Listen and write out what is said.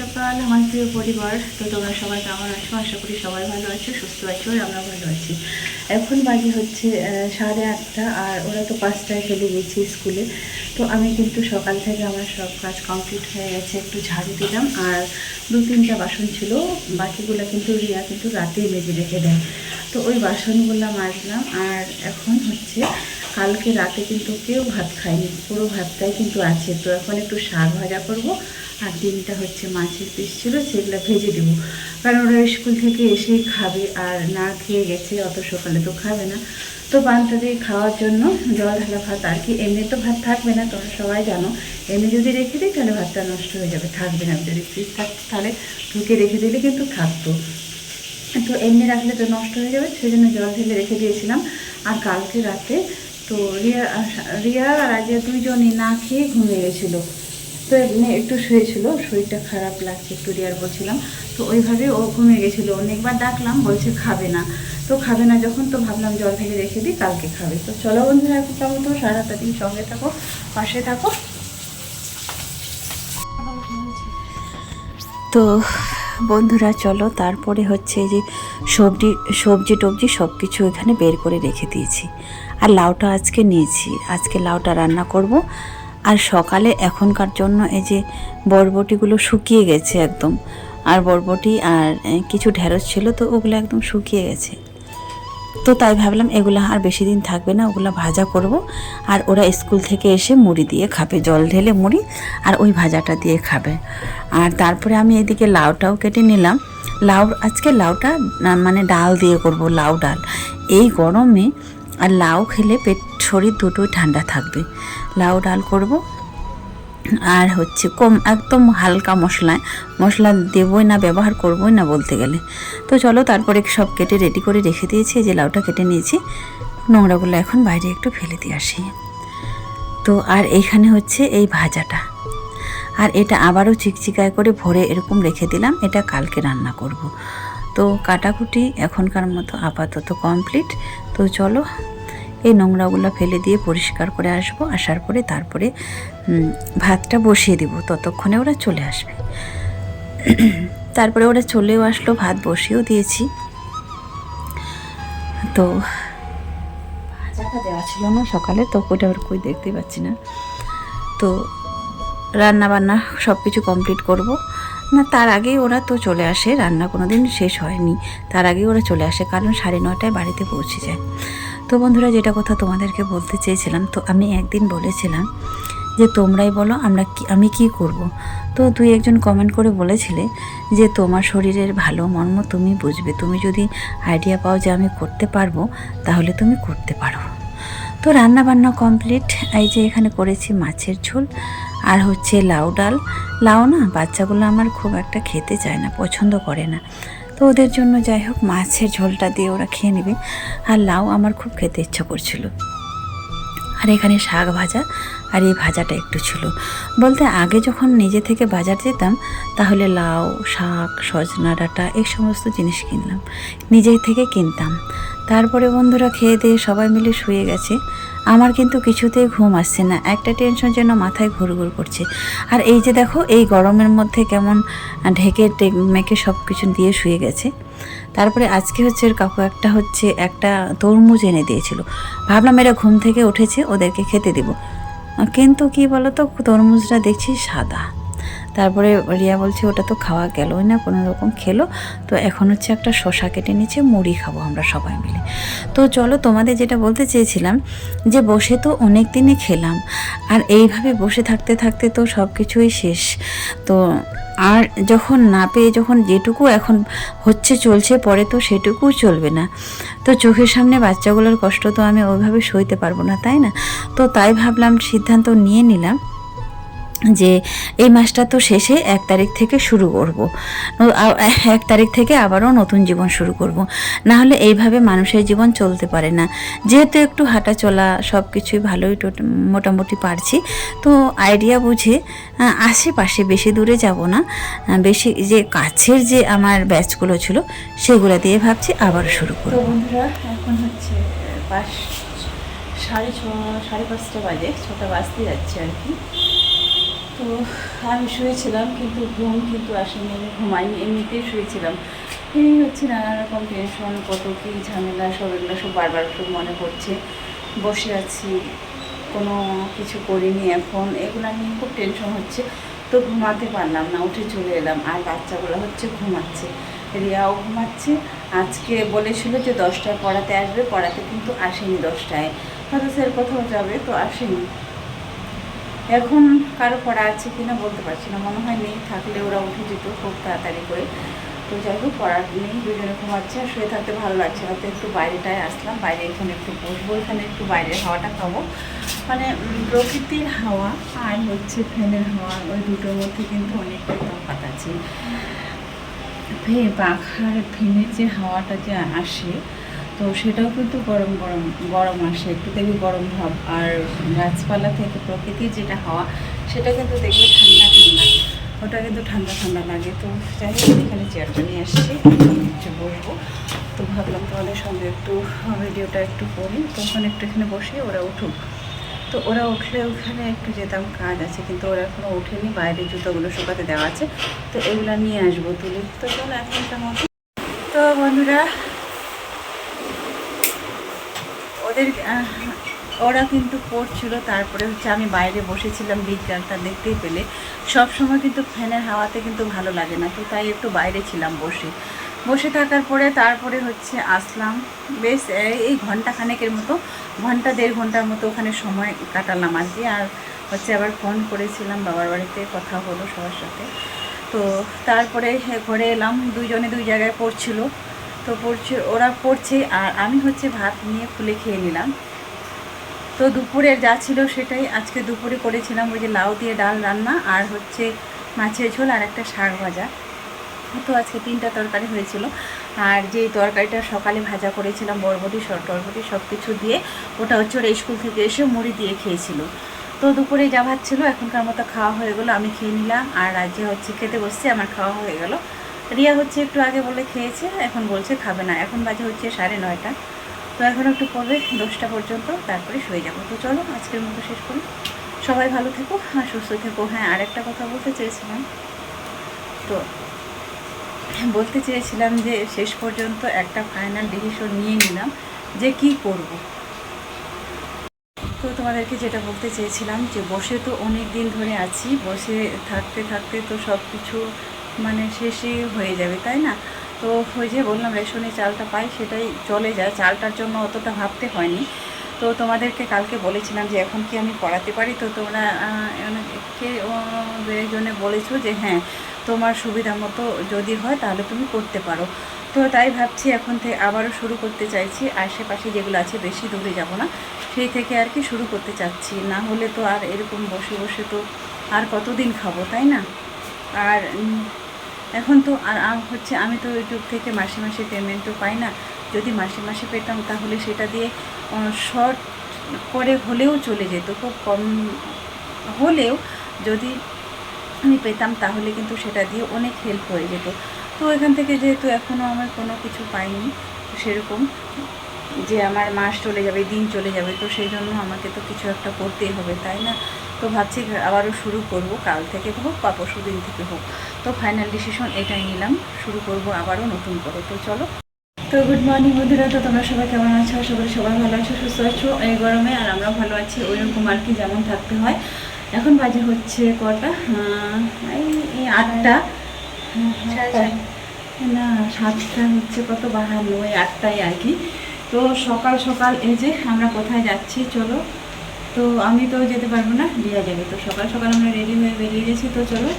সকাল, আমার প্রিয় পরিবার। তো তোমরা সবাই কেমন আছো, আশা করি সবাই ভালো আছো, সুস্থ আছো আর আমরা ভালো আছি। এখন বাজে হচ্ছে সাড়ে আটটা আর ওরা তো পাঁচটায় চলে গেছে স্কুলে। তো আমি কিন্তু সকাল থেকে আমার সব কাজ কমপ্লিট হয়ে গেছে, একটু ঝাড়ু দিলাম আর দু তিনটা বাসন ছিল। বাকিগুলো কিন্তু রিয়া কিন্তু রাতেই মেজে রেখে দেয়। তো ওই বাসনগুলো মাজলাম আর এখন হচ্ছে কালকে রাতে কিন্তু কেউ ভাত খায়নি, পুরো ভাতটাই কিন্তু আছে। তো এখন একটু শাক ভাজা করব আর ডিমটা হচ্ছে মাছের পিস ছিল, সেগুলো ভেজে দেবো। কারণ ওরা স্কুল থেকে এসেই খাবে আর না খেয়ে গেছে, অত সকালে তো খাবে না। তো পান্তা দিয়ে খাওয়ার জন্য জল ঢালা ভাত আর কি, এমনি তো ভাত থাকবে না, তোমরা সবাই জানো। এমনি যদি রেখে দিই, তাহলে ভাতটা নষ্ট হয়ে যাবে, থাকবে না। যদি ফ্রিজ থাকতো, তাহলে ঢুকে রেখে দিলে কিন্তু থাকতো। তো এমনি রাখলে তো নষ্ট হয়ে যাবে, সেই জন্য জল ঢেলে রেখে দিয়েছিলাম। আর কালকে রাতে তো রিয়া রিয়া আর আজকে দুইজনই না খেয়ে ঘুমিয়ে গেছিল। তো এমনি একটু শুয়েছিল শরীরটা খারাপ লাগছে, একটু রিয়ার বলছিলাম তো ওইভাবে ও ঘুমিয়ে গেছিল। অনেকবার ডাকলাম, বলছে খাবে না। তো খাবে না যখন, তো ভাবলাম জল ঢেলে রেখে দিই, কালকে খাবে। তো চলো বন্ধুরা, এখন কেমন তো সারাটা দিন সঙ্গে থাকো, পাশে থাকো। তো বন্ধুরা, চলো তারপরে হচ্ছে যে সবজি সবজি টবজি সব কিছু এখানে বের করে রেখে দিয়েছি। আর লাউটা আজকে নিয়েছি। আজকে লাউটা রান্না করব। আর সকালে এখনকার জন্য এই যে বরবটিগুলো শুকিয়ে গেছে একদম। আর বরবটি আর কিছু ঢেঁড়স ছিল তো ওগুলো একদম শুকিয়ে গেছে। তো তাই ভাবলাম এগুলো আর বেশি দিন থাকবে না, ওগুলো ভাজা করব। আর ওরা স্কুল থেকে এসে মুড়ি দিয়ে খাবে, জল ঢেলে মুড়ি আর ওই ভাজাটা দিয়ে খাবে। আর তারপরে আমি এদিকে লাউটাও কেটে নিলাম। লাউ, আজকে লাউটা মানে ডাল দিয়ে করব লাউ ডাল। এই গরমে আর লাউ খেলে পেট শরীর দুটোই ঠান্ডা থাকবে। লাউ ডাল করব। আর হচ্ছে কম, একদম হালকা মশলায় মশলা দেবই না, ব্যবহার করবই না বলতে গেলে। তো চলো তারপরে সব কেটে রেডি করে রেখে দিয়েছি। যে লাউটা কেটে নিয়েছি, নোংরাগুলো এখন বাইরে একটু ফেলে দিয়ে আসি। তো আর এইখানে হচ্ছে এই ভাজাটা। আর এটা আবারও চিকচিকায় করে ভরে এরকম রেখে দিলাম। এটা কালকে রান্না করব। তো কাটাকুটি এখনকার মতো আপাতত কমপ্লিট তো চলো এই নোংরাগুলো ফেলে দিয়ে পরিষ্কার করে আসব। আসার পরে তারপরে ভাতটা বসিয়ে দিব। ততক্ষণে ওরা চলে আসবে। তারপরে ওরা চলেও আসলো, ভাত বসিয়েও দিয়েছি। তো ভাজাটা দেওয়া ছিল না সকালে, তো ওইটা আর কই দেখতে পাচ্ছি না। তো রান্না বান্না সব কিছু কমপ্লিট করব। না, তার আগেই ওরা তো চলে আসে, রান্না কোনো দিন শেষ হয়নি। তার আগেই ওরা চলে আসে, কারণ সাড়ে নটায় বাড়িতে পৌঁছে যায়। তো বন্ধুরা, যেটা কথা তোমাদেরকে বলতে চেয়েছিলাম, তো আমি একদিন বলেছিলাম যে তোমরাই বলো আমরা কি, আমি কি করব। তো দুই একজন কমেন্ট করে বলেছিলে যে তোমার শরীরের ভালো মর্ম তুমি বুঝবে। তুমি যদি আইডিয়া পাও যে আমি করতে পারব, তাহলে তুমি করতে পারো। তো রান্না বান্না কমপ্লিট এই যে এখানে করেছি মাছের ঝোল আর হচ্ছে লাউ ডাল। লাউ না, বাচ্চাগুলো আমার খুব একটা খেতে চায় না, পছন্দ করে না। তো ওদের জন্য যাই হোক, মাছের ঝোলটা দিয়ে ওরা খেয়ে নেবে। আর লাউ আমার খুব খেতে ইচ্ছা করছিল। আর এখানে শাক ভাজা, আর এই ভাজাটা একটু ছিল। বলতে আগে যখন নিজে থেকে বাজার যেতাম, তাহলে লাউ, শাক, সজনা ডাটা, এই সমস্ত জিনিস কিনলাম। নিজেই থেকে কিনতাম। তারপরে বন্ধুরা খেয়ে দিয়ে সবাই মিলে শুয়ে গেছে। আমার কিন্তু কিছুতেই ঘুম আসছে না, একটা টেনশন যেন মাথায় ঘুরঘুর করছে। আর এই যে দেখো, এই গরমের মধ্যে কেমন ঢেকে মেখে সব কিছু দিয়ে শুয়ে গেছে। তারপরে আজকে হচ্ছে এর কাকু একটা হচ্ছে একটা তরমুজ এনে দিয়েছিল। ভাবলাম এরা ঘুম থেকে উঠেছে, ওদেরকে খেতে দেব। কিন্তু কি বলতো, তরমুজটা দেখছি সাদা। তারপরে রিয়া বলছে, ওটা তো খাওয়া গেলই না, কোনো রকম খেলো। তো এখন হচ্ছে একটা শশা কেটে নিচ্ছে, মুড়ি খাব আমরা সবাই মিলে। তো চলো তোমাদের যেটা বলতে চেয়েছিলাম যে বসে তো অনেক দিনই খেলাম, আর এইভাবে বসে থাকতে থাকতে তো সব কিছুই শেষ। তো আর যখন না পেয়ে যখন যেটুকু এখন হচ্ছে চলছে, পরে তো সেটুকু চলবে না। তো চোখের সামনে বাচ্চাগুলোর কষ্ট তো আমি ওইভাবে সইতে পারব না, তাই না? তো তাই ভাবলাম সিদ্ধান্ত নিয়ে নিলাম যে এই মাসটা তো শেষে এক তারিখ থেকে শুরু করব। এক তারিখ থেকে আবারও নতুন জীবন শুরু করব। না হলে এইভাবে মানুষের জীবন চলতে পারে না। যেহেতু একটু হাঁটা চলা সব কিছুই ভালোই মোটামুটি পারছি, তো আইডিয়া বুঝে আশেপাশে বেশি দূরে যাব না। বেশি যে কাছের যে আমার ব্যাচগুলো ছিল, সেগুলো দিয়ে ভাবছি আবার শুরু করব। বন্ধুরা, এখন হচ্ছে পাঁচ, সাড়ে ছ, সাড়ে পাঁচটা বাজে, ছটা বাজতে যাচ্ছে আর কি। তো আমি শুয়েছিলাম, কিন্তু ঘুম কিন্তু আসেনি, আমি ঘুমাইনি, এমনিতেই শুয়েছিলাম। এই হচ্ছে নানা রকম টেনশন কত কী ঝামেলা, সব এগুলো সব বারবার খুব মনে পড়ছে। বসে আছি, কোনো কিছু করিনি এখন, এগুলো নিয়ে খুব টেনশন হচ্ছে। তো ঘুমাতে পারলাম না, উঠে চলে এলাম, আর বাচ্চাগুলো হচ্ছে ঘুমাচ্ছে। রিয়াও ঘুমাচ্ছে, আজকে বলেছিল যে দশটায় পড়াতে আসবে, পড়াতে কিন্তু আসেনি দশটায়। হয়তো স্যার কোথাও যাবে? তো আসেনি। এখন কারও পড়া আছে কিনা বলতে পারছি না। মনে হয় নেই, থাকলে ওরা উঠে যেত খুব তাড়াতাড়ি করে। তো যাই হোক, পড়ার নেই, দুজনে ঘুমাচ্ছে, আর শুয়ে থাকতে ভালো লাগছে না। তো একটু বাইরেটায় আসলাম, বাইরে এখানে একটু বসবো, এখানে একটু বাইরের হাওয়াটা খাব মানে প্রকৃতির হাওয়া আর হচ্ছে ফ্যানের হাওয়া, ওই দুটোর মধ্যে কিন্তু অনেকটাই তফাৎ আছে। ফে, পাখার ফ্যানের যে হাওয়াটা যে আসে তো সেটাও কিন্তু গরম গরম গরম আসে। একটু দেখবি গরম ভাব। আর গাছপালা থেকে প্রকৃতির যেটা হাওয়া, সেটা কিন্তু দেখবে ঠান্ডা ঠান্ডা। ওটা কিন্তু ঠান্ডা ঠান্ডা লাগে। তো যাই হোক এখানে চেয়ারটা নিয়ে আসছি। হচ্ছে বসবো। তো ভাবলাম তোমাদের সঙ্গে একটু ভিডিওটা একটু করি। তখন একটু এখানে বসে, ওরা উঠুক। তো ওরা উঠলে ওখানে একটু যেতাম, কাজ আছে। কিন্তু ওরা এখনও ওঠেনি। বাইরে জুতোগুলো শুকাতে দেওয়া আছে। তো এগুলো নিয়ে আসব তুলি। তো চলো, এখন কেমন তো বন্ধুরা ওদের ওরা কিন্তু পড়ছিল। তারপরে হচ্ছে আমি বাইরে বসেছিলাম বিজ্ঞানটা দেখতেই পেলে। সব সময় কিন্তু ফ্যানের হাওয়াতে কিন্তু ভালো লাগে না, তো তাই একটু বাইরে ছিলাম বসে। বসে থাকার পরে তারপরে হচ্ছে আসলাম। বেশ এই- ঘণ্টা খানেকের মতো ঘণ্টা দেড় ঘণ্টার মতো ওখানে সময় কাটালাম আর কি। আর হচ্ছে আবার ফোন করেছিলাম, বাবার বাড়িতে কথা হলো সবার সাথে। তো তারপরে ঘরে এলাম। দুইজনে দুই জায়গায় পড়ছিল। তো পড়ছে, ওরা পড়ছে, আর আমি হচ্ছে ভাত নিয়ে খুলে খেয়ে নিলাম। তো দুপুরে যা ছিল সেটাই আজকে দুপুরে করেছিলাম, ওই যে লাউ দিয়ে ডাল রান্না আর হচ্ছে মাছের ঝোল আর একটা শাক ভাজা। তো আজকে তিনটা তরকারি হয়েছিল। আর যে তরকারিটা সকালে ভাজা করেছিলাম, বরবটি টরবটি সব কিছু দিয়ে, ওটা হচ্ছে ওরা স্কুল থেকে এসে মুড়ি দিয়ে খেয়েছিল। তো দুপুরে যা ভাত ছিল, এখনকার মতো খাওয়া হয়ে গেলো, আমি খেয়ে নিলাম। আর আজকে হচ্ছে খেতে বসছে, আমার খাওয়া হয়ে গেল। রিয়া হচ্ছে একটু আগে বলে খেয়েছে, এখন বলছে খাবে না। এখন বাজে হচ্ছে সাড়ে নয়টা। তো এখন একটু পড়বে, দশটা পর্যন্ত, তারপরে শুয়ে যাব। তো চলো, আজকের মতো শেষ করি। সবাই ভালো থেকো হ্যাঁ সুস্থ থেকো। হ্যাঁ আরেকটা কথা বলতে চেয়েছিলাম। তো বলতে চেয়েছিলাম যে, শেষ পর্যন্ত একটা ফাইনাল ডিসিশন নিয়ে নিলাম যে কি করব। তো তোমাদেরকে যেটা বলতে চেয়েছিলাম যে, বসে তো অনেক দিন ধরে আছি, বসে থাকতে থাকতে তো সব কিছু মানে শেষই হয়ে যাবে, তাই না? তো ওই যে বললাম রেশনে চালটা পাই, সেটাই চলে যায়। চালটার জন্য অতটা ভাবতে হয়নি। তো তোমাদেরকে কালকে বলেছিলাম যে, এখন কি আমি পড়াতে পারি? তো তোমরা অনেকে জনে বলেছ যে হ্যাঁ তোমার সুবিধা মতো যদি হয়, তাহলে তুমি করতে পারো। তো তাই ভাবছি এখন থেকে আবারও শুরু করতে চাইছি। আশেপাশে যেগুলো আছে, বেশি দূরে যাব না। সেই থেকে আর কি শুরু করতে চাচ্ছি। না হলে তো আর এরকম বসে বসে তো আর কতদিন খাব, তাই না? আর এখন তো আর হচ্ছে, আমি তো ইউটিউব থেকে মাসে মাসে পেমেন্টও পাই না। যদি মাসে মাসে পেতাম তাহলে সেটা দিয়ে শর্ট করে হলেও চলে যেত, খুব কম হলেও যদি আমি পেতাম তাহলে কিন্তু সেটা দিয়ে অনেক হেল্প হয়ে যেত। তো এখান থেকে যেহেতু এখনও আমার কোনো কিছু পাইনি সেরকম যে আমার মাস চলে যাবে, দিন চলে যাবে, তো সেই জন্য আমাকে তো কিছু একটা করতেই হবে, তাই না? তো ভাবছি আবারও শুরু করব কাল থেকে হোক বা পরশু দিন থেকে হোক। তো ফাইনাল ডিসিশন এটাই নিলাম শুরু করব আবারও নতুন করে। তো চলো। তো গুড মর্নিং বন্ধুরা তো তোমরা সবাই কেমন আছো? আশা করি সবাই ভালো আছো সুস্থ আছো। এই গরমে আর আমরা ভালো আছি ওইরকম আর কি যেমন থাকতে হয়। এখন বাজে হচ্ছে কটা? এই আটটা। না সাতটা হচ্ছে কত বাহান্ন ওই আটটায় আর কি। তো সকাল সকাল এই যে আমরা কোথায় যাচ্ছি চলো। তো আমি তো যেতে পারব না, দিয়া যাবে। তো সকাল সকাল আমরা রেডি হয়ে বেরিয়ে গেছি, তো চলো।